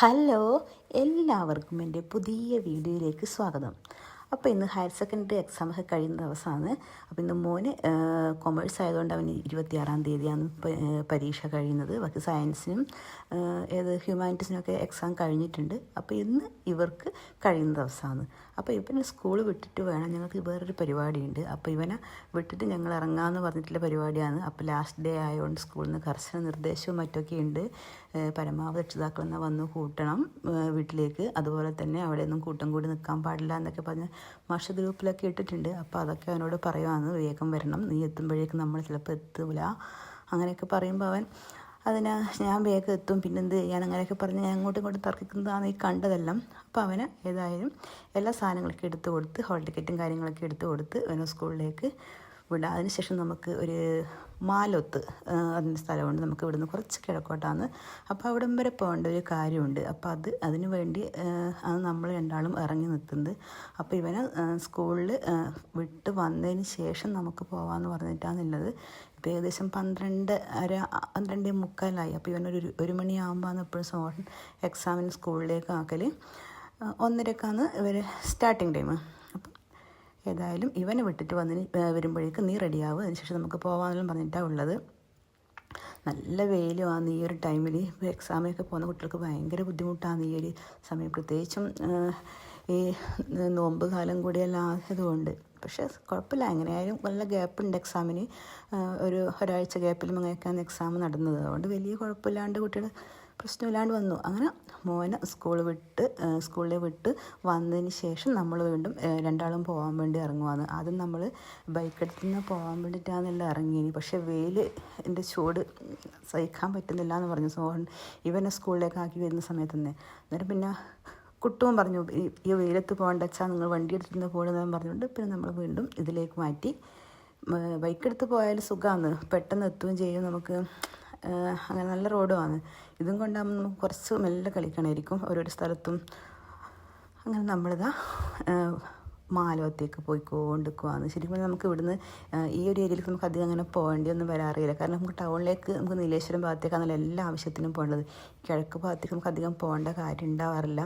Hello എല്ലാവർക്കും എന്റെ പുതിയ വീഡിയോയിലേക്ക് സ്വാഗതം. അപ്പോൾ ഇന്ന് ഹയർ സെക്കൻഡറി എക്സാം ഒക്കെ കഴിയുന്ന ദിവസമാണ്. അപ്പോൾ ഇന്ന് മോന് കൊമേഴ്സ് ആയതുകൊണ്ട് അവന് ഇരുപത്തിയാറാം തീയതിയാണ് പരീക്ഷ കഴിയുന്നത്. ബാക്കി സയൻസിനും ഏത് ഹ്യൂമാനിറ്റീസിനൊക്കെ എക്സാം കഴിഞ്ഞിട്ടുണ്ട്. അപ്പോൾ ഇന്ന് ഇവർക്ക് കഴിയുന്ന ദിവസമാണ്. അപ്പോൾ ഇവനെ സ്കൂൾ വിട്ടിട്ട് വേണം. ഞങ്ങൾക്ക് വേറൊരു പരിപാടിയുണ്ട്. അപ്പോൾ ഇവനെ വിട്ടിട്ട് ഞങ്ങൾ ഇറങ്ങാമെന്ന് പറഞ്ഞിട്ടുള്ള പരിപാടിയാണ്. അപ്പോൾ ലാസ്റ്റ് ഡേ ആയതുകൊണ്ട് സ്കൂളിൽ നിന്ന് കർശന നിർദ്ദേശവും മറ്റൊക്കെ ഉണ്ട്. പരമാവധി രക്ഷിതാക്കൾ എന്നാൽ വന്ന് കൂട്ടണം വീട്ടിലേക്ക്. അതുപോലെ തന്നെ അവിടെ ഒന്നും കൂട്ടം കൂടി നിൽക്കാൻ പാടില്ല എന്നൊക്കെ പറഞ്ഞ് മാഷ ഗ്രൂപ്പിലൊക്കെ ഇട്ടിട്ടുണ്ട്. അപ്പോൾ അതൊക്കെ അവനോട് പറയുവാണ്. വേഗം വരണം. നീ എത്തുമ്പോഴേക്കും നമ്മൾ ചിലപ്പോൾ എത്തൂല. അങ്ങനെയൊക്കെ പറയുമ്പോൾ അവൻ അതിന് ഞാൻ വേഗം എത്തും. പിന്നെ എന്ത് ചെയ്യാൻ? അങ്ങനെയൊക്കെ പറഞ്ഞ് ഞാൻ അങ്ങോട്ടും ഇങ്ങോട്ടും തർക്കിക്കുന്നതാണ് ഈ കണ്ടതെല്ലാം. അപ്പോൾ അവന് ഏതായാലും എല്ലാ സാധനങ്ങളൊക്കെ എടുത്തു കൊടുത്ത് ഹോൾ ടിക്കറ്റും കാര്യങ്ങളൊക്കെ എടുത്തു കൊടുത്ത് അവനെ സ്കൂളിലേക്ക് വിടാം. അതിനുശേഷം നമുക്ക് ഒരു മാലൊത്ത് അതിന്റെ സ്ഥലമുണ്ട്. നമുക്ക് ഇവിടുന്ന് കുറച്ച് കിഴക്കോട്ടാണ്. അപ്പോൾ അവിടം വരെ പോകേണ്ട ഒരു കാര്യമുണ്ട്. അപ്പോൾ അത് അതിന് വേണ്ടി അത് നമ്മൾ രണ്ടാളും ഇറങ്ങി നിൽക്കുന്നത്. അപ്പോൾ ഇവനെ സ്കൂളിൽ വിട്ട് വന്നതിന് ശേഷം നമുക്ക് പോകാമെന്ന് പറഞ്ഞിട്ടാണുള്ളത് ഇപ്പോൾ ഏകദേശം പന്ത്രണ്ട് അര പന്ത്രണ്ട് മുക്കാലായി. അപ്പോൾ ഇവനൊരു ഒരു മണിയാകുമ്പോഴാണ് എപ്പോഴും സോൺ എക്സാമിന് സ്കൂളിലേക്ക് ആക്കൽ ഒന്നരക്കാണ് ഇവർ സ്റ്റാർട്ടിങ് ടൈം ഏതായാലും ഇവനെ വിട്ടിട്ട് വന്നിന് വരുമ്പോഴേക്കും നീ റെഡിയാവും അതിനുശേഷം നമുക്ക് പോകാമെന്നും പറഞ്ഞിട്ടാണ് ഉള്ളത്. നല്ല വെയിലുമാണ് ഈ ഒരു ടൈമിൽ എക്സാമിനൊക്കെ പോകുന്ന കുട്ടികൾക്ക് ഭയങ്കര ബുദ്ധിമുട്ടാണ് ഈ ഒരു സമയം. പ്രത്യേകിച്ചും ഈ നോമ്പ് കാലം കൂടിയെല്ലാം ആയതുകൊണ്ട്. പക്ഷേ കുഴപ്പമില്ല എങ്ങനെയായാലും നല്ല ഗ്യാപ്പുണ്ട് എക്സാമിന് ഒരു ഒരാഴ്ച ഗ്യാപ്പിലും അങ്ങനെയൊക്കെയാണ് എക്സാം നടന്നത്. അതുകൊണ്ട് വലിയ കുഴപ്പമില്ലാണ്ട് കുട്ടികൾ പ്രശ്നമില്ലാണ്ട് വന്നു. അങ്ങനെ മോനെ സ്കൂൾ വിട്ട് സ്കൂളിൽ വിട്ട് വന്നതിന് ശേഷം നമ്മൾ വീണ്ടും രണ്ടാളും പോകാൻ വേണ്ടി ഇറങ്ങുവാണ്. ആദ്യം നമ്മൾ ബൈക്ക് എടുത്തു നിന്ന് പോകാൻ വേണ്ടിയിട്ടാണെന്നല്ല ഇറങ്ങിയിനി പക്ഷേ വെയിൽ എന്റെ ചൂട് സഹിക്കാൻ പറ്റുന്നില്ല എന്ന് പറഞ്ഞു. സോഹൻ ഇവനെ സ്കൂളിലേക്ക് ആക്കി വരുന്ന സമയത്ത് തന്നെ അന്നേരം പിന്നെ കുട്ടവും പറഞ്ഞു ഈ- വെയിലത്ത് പോകേണ്ട വെച്ചാൽ നിങ്ങൾ വണ്ടി എടുത്തിരുന്ന് പോകണമെന്ന് പറഞ്ഞുകൊണ്ട് പിന്നെ നമ്മൾ വീണ്ടും ഇതിലേക്ക് മാറ്റി. ബൈക്ക് എടുത്ത് പോയാൽ സുഖമാണ് പെട്ടെന്ന് എത്തുകയും ചെയ്യും നമുക്ക്. അങ്ങനെ നല്ല റോഡുമാണ് ഇതും കൊണ്ടാകുമ്പോൾ നമുക്ക് കുറച്ച് മെല്ലെ കളിക്കണമായിരിക്കും ഓരോരോ സ്ഥലത്തും. അങ്ങനെ നമ്മളിതാ മാലോത്തേക്ക് പോയിക്കൊണ്ടിരിക്കുവാണ്. ശരിക്കും പറഞ്ഞാൽ നമുക്ക് ഇവിടുന്ന് ഈ ഒരു ഏരിയയിലേക്ക് നമുക്ക് അധികം അങ്ങനെ പോകേണ്ടിയൊന്നും വരാറില്ല. കാരണം നമുക്ക് ടൗണിലേക്ക് നമുക്ക് നീലേശ്വരം ഭാഗത്തേക്കാണല്ലോ എല്ലാ ആവശ്യത്തിനും പോകേണ്ടത്. കിഴക്ക് ഭാഗത്തേക്ക് നമുക്ക് അധികം പോകേണ്ട കാര്യം ഉണ്ടാവാറില്ല.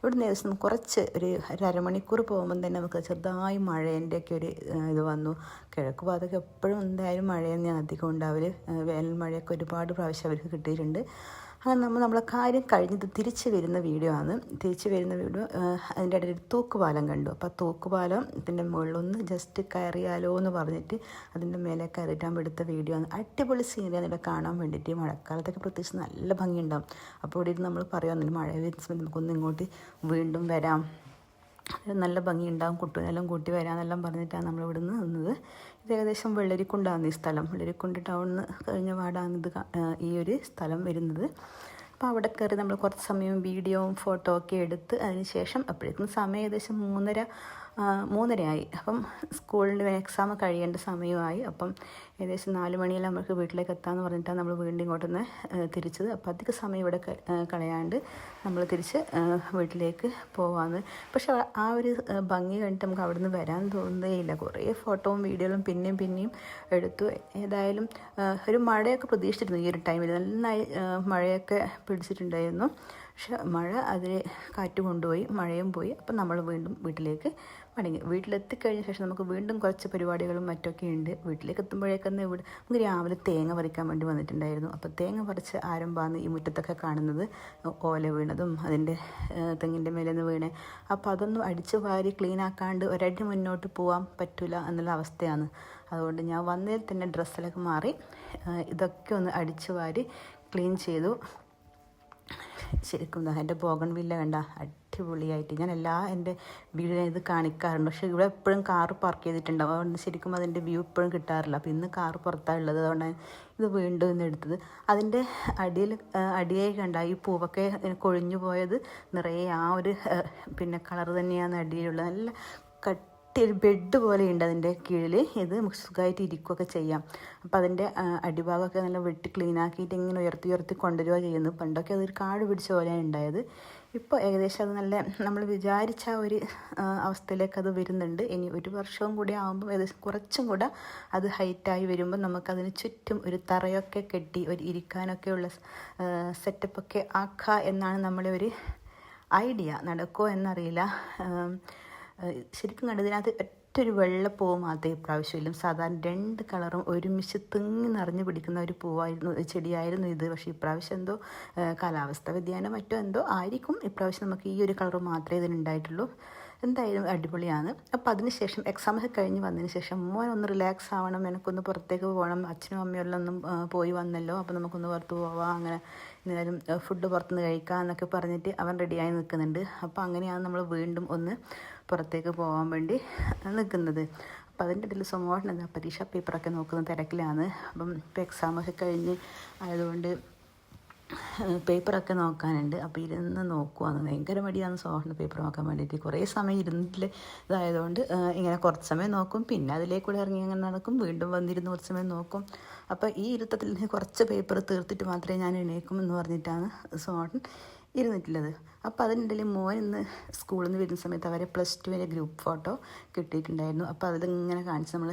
ഇവിടുന്ന് ഏകദേശം കുറച്ച് ഒരു അരമണിക്കൂർ പോകുമ്പം തന്നെ നമുക്ക് ചെറുതായി മഴേന്റെയൊക്കെ ഒരു ഇത് വന്നു. കിഴക്ക് ഭാഗത്തൊക്കെ എപ്പോഴും എന്തായാലും മഴ തന്നെയാണ് അധികം ഉണ്ടാവൽ വേനൽ മഴയൊക്കെ ഒരുപാട് പ്രാവശ്യം അവർക്ക് കിട്ടിയിട്ടുണ്ട്. അങ്ങനെ നമ്മൾ നമ്മളെ കാര്യം കഴിഞ്ഞത് തിരിച്ചു വരുന്ന വീഡിയോ ആണ്. തിരിച്ചു വരുന്ന വീഡിയോ അതിന്റെ ഇടയിൽ തൂക്കുപാലം കണ്ടു. അപ്പോൾ തൂക്കുപാലം ഇതിന്റെ മുകളിലൊന്ന് ജസ്റ്റ് കയറിയാലോ എന്ന് പറഞ്ഞിട്ട് അതിന്റെ മേലെ കയറിയിട്ടാകുമ്പോൾ എടുത്ത വീഡിയോ ആണ്. അടിപൊളി സീനറിയാണ് ഇവിടെ കാണാൻ വേണ്ടിയിട്ട് മഴക്കാലത്തൊക്കെ പ്രത്യേകിച്ച് നല്ല ഭംഗിയുണ്ടാവും. അപ്പോൾ ഇവിടെ ഇരുന്ന് നമ്മൾ പറയുമെന്നില്ല മഴ വരുന്ന സമയത്ത് നമുക്കൊന്ന് ഇങ്ങോട്ട് വീണ്ടും വരാം. നല്ല ഭംഗിയുണ്ടാകും കുട്ടനെല്ലാം കൂട്ടി വരാമെന്നെല്ലാം പറഞ്ഞിട്ടാണ് നമ്മൾ ഇവിടുന്ന് നിന്നത്. ഇത് ഏകദേശം വെള്ളരിക്കുണ്ടാകുന്ന ഈ സ്ഥലം. വെള്ളരിക്കുണ്ട് ടൗണിൽ കഴിഞ്ഞ പാടാണ് ഇത് ഈ ഒരു സ്ഥലം വരുന്നത്. അപ്പോൾ അവിടെ കയറി നമ്മൾ കുറച്ച് സമയം വീഡിയോയും ഫോട്ടോ ഒക്കെ എടുത്ത് അതിന് ശേഷം അപ്പോഴേക്കും സമയം ഏകദേശം മൂന്നര മൂന്നരയായി. അപ്പം സ്കൂളിന്റെ എക്സാം കഴിയേണ്ട സമയമായി. അപ്പം ഏകദേശം നാല് മണിയെല്ലാം നമുക്ക് വീട്ടിലേക്ക് എത്താമെന്ന് പറഞ്ഞിട്ടാണ് നമ്മൾ വീണ്ടും ഇങ്ങോട്ടൊന്ന് തിരിച്ചത്. അപ്പോൾ അധിക സമയം ഇവിടെ കളയാണ്ട് നമ്മൾ തിരിച്ച് വീട്ടിലേക്ക് പോവാന്ന്. പക്ഷെ ആ- ആ ഒരു ഭംഗി കണ്ടിട്ട് നമുക്ക് അവിടെ നിന്ന് വരാൻ തോന്നുന്നേയില്ല. കുറേ ഫോട്ടോയും വീഡിയോകളും പിന്നെയും പിന്നെയും എടുത്തു. ഏതായാലും ഒരു മഴയൊക്കെ പ്രതീക്ഷിച്ചിരുന്നു ഈ ഒരു ടൈമിൽ. നന്നായി മഴയൊക്കെ പിടിച്ചിട്ടുണ്ടായിരുന്നു. പക്ഷെ മഴ അതിൽ കാറ്റ് കൊണ്ടുപോയി മഴയും പോയി. അപ്പം നമ്മൾ വീണ്ടും വീട്ടിലേക്ക് മടങ്ങി. വീട്ടിലെത്തിക്കഴിഞ്ഞ ശേഷം നമുക്ക് വീണ്ടും കുറച്ച് പരിപാടികളും മറ്റൊക്കെ ഉണ്ട്. വീട്ടിലേക്ക് എത്തുമ്പോഴേക്കൊന്ന് ഇവിടെ നമുക്ക് രാവിലെ തേങ്ങ പറിക്കാൻ വേണ്ടി വന്നിട്ടുണ്ടായിരുന്നു. അപ്പോൾ തേങ്ങ പറിച്ച് ആരംഭമാണ് ഈ മുറ്റത്തൊക്കെ കാണുന്നത്. ഓല വീണതും അതിന്റെ തെങ്ങിന്റെ മേലെ നിന്ന് വീണേ. അപ്പോൾ അതൊന്നും അടിച്ച് വാരി ക്ലീൻ ആക്കാണ്ട് ഒരടി മുന്നോട്ട് പോകാൻ പറ്റില്ല എന്നുള്ള അവസ്ഥയാണ്. അതുകൊണ്ട് ഞാൻ വന്നതിൽ തന്നെ ഡ്രസ്സിലൊക്കെ മാറി ഇതൊക്കെ ഒന്ന് അടിച്ച് വാരി ക്ലീൻ ചെയ്തു. ശരിക്കും എന്റെ ബോഗൺ വില്ല കണ്ട അടിപൊളിയായിട്ട്. ഞാൻ എല്ലാ എന്റെ വീടിനെ ഇത് കാണിക്കാറുണ്ട്. പക്ഷേ ഇവിടെ എപ്പോഴും കാറ് പാർക്ക് ചെയ്തിട്ടുണ്ടാവും. അതുകൊണ്ട് ശരിക്കും അതിന്റെ വ്യൂ ഇപ്പോഴും കിട്ടാറില്ല. അപ്പോൾ ഇന്ന് കാറ് പുറത്താണ് ഉള്ളത്. അതുകൊണ്ടാണ് ഇത് വീണ്ടും ഇന്ന് എടുത്തത്. അതിന്റെ അടിയിൽ അടിയായി കണ്ട ഈ പൂവൊക്കെ കൊഴിഞ്ഞു പോയത് നിറയെ ആ ഒരു പിന്നെ കളർ തന്നെയാണ് അടിയിലുള്ളത്. നല്ല കട്ടി ഒരു ബെഡ് പോലെ ഉണ്ട് അതിന്റെ കീഴിൽ ഇത് നമുക്ക് സുഖമായിട്ട് ഇരിക്കുകയൊക്കെ ചെയ്യാം. അപ്പോൾ അതിന്റെ അടിഭാഗമൊക്കെ നല്ല വെട്ടി ക്ലീൻ ആക്കിയിട്ട് ഇങ്ങനെ ഉയർത്തി ഉയർത്തി കൊണ്ടുവരിക ചെയ്യുന്നത്. പണ്ടൊക്കെ അതൊരു കാട് പിടിച്ച പോലെയാണ് ഉണ്ടായത്. ഇപ്പോൾ ഏകദേശം അത് നല്ല നമ്മൾ വിചാരിച്ച ഒരു അവസ്ഥയിലേക്ക് അത് വരുന്നുണ്ട്. ഇനി ഒരു വർഷവും കൂടി ആകുമ്പോൾ ഏകദേശം കുറച്ചും കൂടെ അത് ഹൈറ്റായി വരുമ്പോൾ നമുക്കതിന് ചുറ്റും ഒരു തറയൊക്കെ കെട്ടി ഒരു ഇരിക്കാനൊക്കെയുള്ള സെറ്റപ്പൊക്കെ ആക്കുക എന്നാണ് നമ്മളെ ഒരു ഐഡിയ നടക്കുമോ എന്നറിയില്ല. ശരിക്കും കണ്ടതിനകത്ത് ഒറ്റൊരു വെള്ളപ്പൂവ് മാത്രമേ ഇപ്രാവശ്യമില്ല സാധാരണ രണ്ട് കളറും ഒരുമിച്ച് തിങ്ങി നിറഞ്ഞു പിടിക്കുന്ന ഒരു പൂവായിരുന്നു ചെടിയായിരുന്നു ഇത്. പക്ഷേ ഇപ്രാവശ്യം എന്തോ കാലാവസ്ഥ വ്യതിയാനം മറ്റോ എന്തോ ആയിരിക്കും. ഇപ്രാവശ്യം നമുക്ക് ഈ ഒരു കളർ മാത്രമേ ഇതിനുണ്ടായിട്ടുള്ളൂ എന്തായാലും അടിപൊളിയാണ്. അപ്പോൾ അതിനുശേഷം എക്സാം ഒക്കെ കഴിഞ്ഞ് വന്നതിന് ശേഷം മോൻ ഒന്ന് റിലാക്സ് ആവണം എനിക്കൊന്ന് പുറത്തേക്ക് പോകണം. അച്ഛനും അമ്മയെല്ലാം ഒന്നും പോയി വന്നല്ലോ. അപ്പോൾ നമുക്കൊന്ന് പുറത്ത് പോവാം അങ്ങനെ എന്തായാലും ഫുഡ് പുറത്തുനിന്ന് കഴിക്കാം എന്നൊക്കെ പറഞ്ഞിട്ട് അവൻ റെഡിയായി നിൽക്കുന്നുണ്ട്. അപ്പോൾ അങ്ങനെയാണ് നമ്മൾ വീണ്ടും ഒന്ന് പുറത്തേക്ക് പോകാൻ വേണ്ടി നിൽക്കുന്നത്. അപ്പോൾ അതിന്റെ ഇടയിൽ സമൂഹം എന്താ പരീക്ഷ പേപ്പറൊക്കെ നോക്കുന്ന തിരക്കിലാണ്. അപ്പം ഇപ്പോൾ എക്സാമൊക്കെ കഴിഞ്ഞ് ആയതുകൊണ്ട് പേപ്പറൊക്കെ നോക്കാനുണ്ട്. അപ്പോൾ ഇരുന്ന് നോക്കുവാന്ന് ഭയങ്കര മടിയാണ് സോഹന്റെ പേപ്പർ നോക്കാൻ വേണ്ടിയിട്ട്. കുറേ സമയം ഇരുന്നിട്ടില്ല. ഇതായതുകൊണ്ട് ഇങ്ങനെ കുറച്ച് സമയം നോക്കും. പിന്നെ അതിലേക്കൂടെ ഇറങ്ങി അങ്ങനെ നടക്കും. വീണ്ടും വന്നിരുന്ന് കുറച്ച് സമയം നോക്കും. അപ്പോൾ ഈ ഇരുത്തത്തിൽ കുറച്ച് പേപ്പർ തീർത്തിട്ട് മാത്രമേ ഞാൻ എണീക്കും എന്ന് പറഞ്ഞിട്ടാണ് സോഹൻ ഇരുന്നിട്ടുള്ളത്. അപ്പോൾ അതിനിടയിൽ മോൻ ഇന്ന് സ്കൂളിൽ നിന്ന് വരുന്ന സമയത്ത് അവരെ പ്ലസ് ടുവിന്റെ ഗ്രൂപ്പ് ഫോട്ടോ കിട്ടിയിട്ടുണ്ടായിരുന്നു. അപ്പോൾ അതിലിങ്ങനെ കാണിച്ച് നമ്മൾ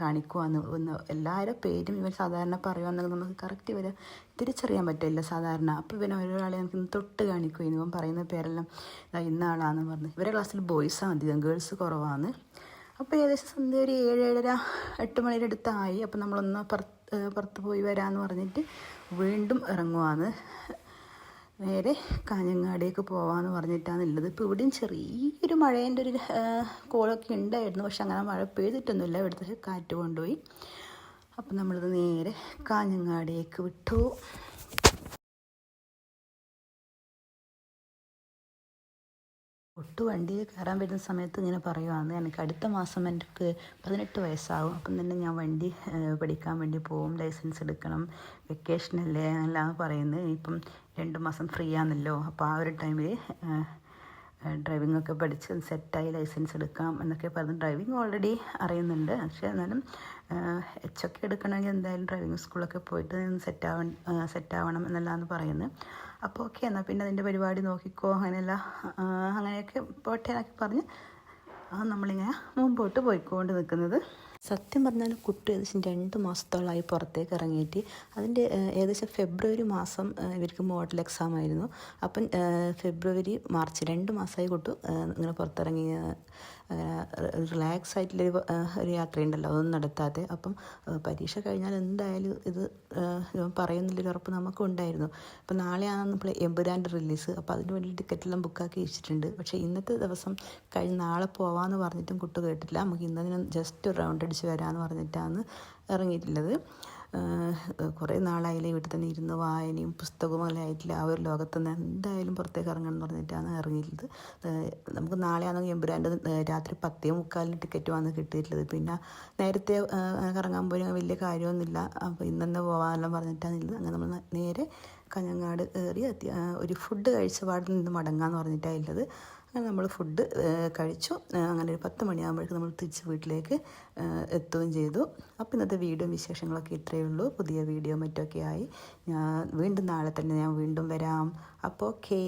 കാണിക്കുവാന്ന് ഒന്ന് എല്ലാവരുടെ പേരും ഇവർ സാധാരണ പറയുവാന്നുള്ളത് നമുക്ക് കറക്റ്റ് ഇവരെ തിരിച്ചറിയാൻ പറ്റില്ല സാധാരണ. അപ്പോൾ ഇവൻ ഒരാളെ ഇന്ന് തൊട്ട് കാണിക്കുമായിരുന്നു ഇവൻ പറയുന്ന പേരെല്ലാം "ദാ ഇന്ന ആളാന്ന് പറഞ്ഞ്. ഇവരെ ക്ലാസ്സിൽ ബോയ്സാണ് അധികം ഗേൾസ് കുറവാണ് അപ്പോൾ ഏകദേശം സന്ധ്യ ഒരു ഏഴ് ഏഴര എട്ട് മണിയുടെ അടുത്തായി. അപ്പോൾ നമ്മളൊന്ന് പുറത്ത് പുറത്ത് പോയി വരാമെന്ന് പറഞ്ഞിട്ട് വീണ്ടും ഇറങ്ങുവാണ് നേരെ കാഞ്ഞങ്ങാടേക്ക് പോകാമെന്ന് പറഞ്ഞിട്ടാണ് ഉള്ളത് ഇപ്പോൾ ഇവിടെയും ചെറിയൊരു മഴേന്റെ ഒരു കോളൊക്കെ ഉണ്ടായിരുന്നു പക്ഷെ അങ്ങനെ മഴ പെയ്തിട്ടൊന്നുമില്ല. ഇവിടുത്തെ കാറ്റ് കൊണ്ടുപോയി. അപ്പം നമ്മളിത് നേരെ കാഞ്ഞങ്ങാടേക്ക് വിട്ടു. ഒട്ടു വണ്ടിയിൽ കയറാൻ വരുന്ന സമയത്ത് ഇങ്ങനെ പറയുവാണ് എനിക്ക് അടുത്ത മാസം എനിക്ക് പതിനെട്ട് വയസ്സാകും അപ്പം തന്നെ ഞാൻ വണ്ടി പഠിക്കാൻ വേണ്ടി പോവും ലൈസൻസ് എടുക്കണം വെക്കേഷൻ വെക്കേഷനല്ലേ എന്നെല്ലാം പറയുന്നത്. ഇപ്പം രണ്ട് മാസം ഫ്രീ ആണല്ലോ അപ്പോൾ ആ ഒരു ടൈമിൽ ഡ്രൈവിംഗ് ഒക്കെ പഠിച്ച് സെറ്റായി ലൈസൻസ് എടുക്കാം എന്നൊക്കെ പറഞ്ഞ് ഡ്രൈവിംഗ് ഓൾറെഡി അറിയുന്നുണ്ട്. പക്ഷേ എന്നാലും എച്ച് ഒക്കെ എടുക്കണമെങ്കിൽ എന്തായാലും ഡ്രൈവിംഗ് സ്കൂളൊക്കെ പോയിട്ട് സെറ്റാവൺ സെറ്റാവണം എന്നല്ലാന്ന് പറയുന്നത് അപ്പോൾ ഓക്കെ എന്നാൽ പിന്നെ അതിന്റെ പരിപാടി നോക്കിക്കോ അങ്ങനെയല്ല അങ്ങനെയൊക്കെ പോട്ടെ എന്നൊക്കെ പറഞ്ഞ് നമ്മളിങ്ങനെ മുമ്പോട്ട് പോയിക്കൊണ്ട് നിൽക്കുന്നത് സത്യം പറഞ്ഞാൽ കുട്ടി ഏകദേശം രണ്ട് മാസത്തോളമായി പുറത്തേക്ക് ഇറങ്ങിയിട്ട് അതിന്റെ ഏകദേശം ഫെബ്രുവരി മാസം ഇവർക്ക് മോഡൽ എക്സാം ആയിരുന്നു. അപ്പം ഫെബ്രുവരി മാർച്ച് രണ്ട് മാസമായി കുട്ടു ഇങ്ങനെ പുറത്തിറങ്ങി റിലാക്സ് ആയിട്ടുള്ളൊരു ഒരു യാത്രയുണ്ടല്ലോ അതൊന്നും നടത്താതെ. അപ്പം പരീക്ഷ കഴിഞ്ഞാൽ എന്തായാലും ഇത് പറയുന്നില്ലൊരു ഉറപ്പ് നമുക്കും ഉണ്ടായിരുന്നു. അപ്പം നാളെയാണ് നമ്മൾ എമ്പുരാന്റെ റിലീസ് അപ്പോൾ അതിന് വേണ്ടി ടിക്കറ്റെല്ലാം ബുക്കാക്കി വെച്ചിട്ടുണ്ട്. പക്ഷേ ഇന്നത്തെ ദിവസം കഴിഞ്ഞ് നാളെ പോവാമെന്ന് പറഞ്ഞിട്ടും കുട്ടി കേട്ടില്ല നമുക്ക് ഇന്നതിന് ജസ്റ്റ് ഒരു റൗണ്ട് അടിച്ച് വരാമെന്ന് പറഞ്ഞിട്ടാണ് ഇറങ്ങിയിട്ടുള്ളത്. കുറേ നാളായില്ലേ വീട്ടിൽ തന്നെ ഇരുന്ന് വായനയും പുസ്തകവും എല്ലാം ആയിട്ടില്ല. ആ ഒരു ലോകത്ത് നിന്ന് എന്തായാലും പുറത്തേക്ക് ഇറങ്ങണം എന്ന് പറഞ്ഞിട്ടാണ് ഇറങ്ങിയിട്ടുള്ളത് നമുക്ക് നാളെയാണെങ്കിൽ എമ്പുരാന്റെ രാത്രി പത്തേ മുക്കാലിന് ടിക്കറ്റ് വന്ന് കിട്ടിയിട്ടുള്ളത്. പിന്നെ നേരത്തെ ഇറങ്ങാൻ പോയി വലിയ കാര്യമൊന്നുമില്ല. അപ്പോൾ ഇന്നെന്നെ പോകാനെല്ലാം പറഞ്ഞിട്ടാണ് അങ്ങനെ നമ്മൾ നേരെ കഞ്ഞങ്ങാട് കയറി ഒരു ഫുഡ് കഴിച്ച പാടിൽ നിന്ന് മടങ്ങാമെന്ന് പറഞ്ഞിട്ടാണ് ഉള്ളത് നമ്മൾ ഫുഡ് കഴിച്ചു. അങ്ങനെ ഒരു പത്ത് മണിയാകുമ്പോഴേക്കും നമ്മൾ തിരിച്ച് വീട്ടിലേക്ക് എത്തുകയും ചെയ്തു. അപ്പോൾ ഇന്നത്തെ വീഡിയോ വിശേഷങ്ങളൊക്കെ ഇത്രയേ ഉള്ളൂ. പുതിയ വീഡിയോ മറ്റൊക്കെ ആയി ഞാൻ വീണ്ടും നാളെ തന്നെ ഞാൻ വീണ്ടും വരാം. അപ്പോൾ ഓക്കേ.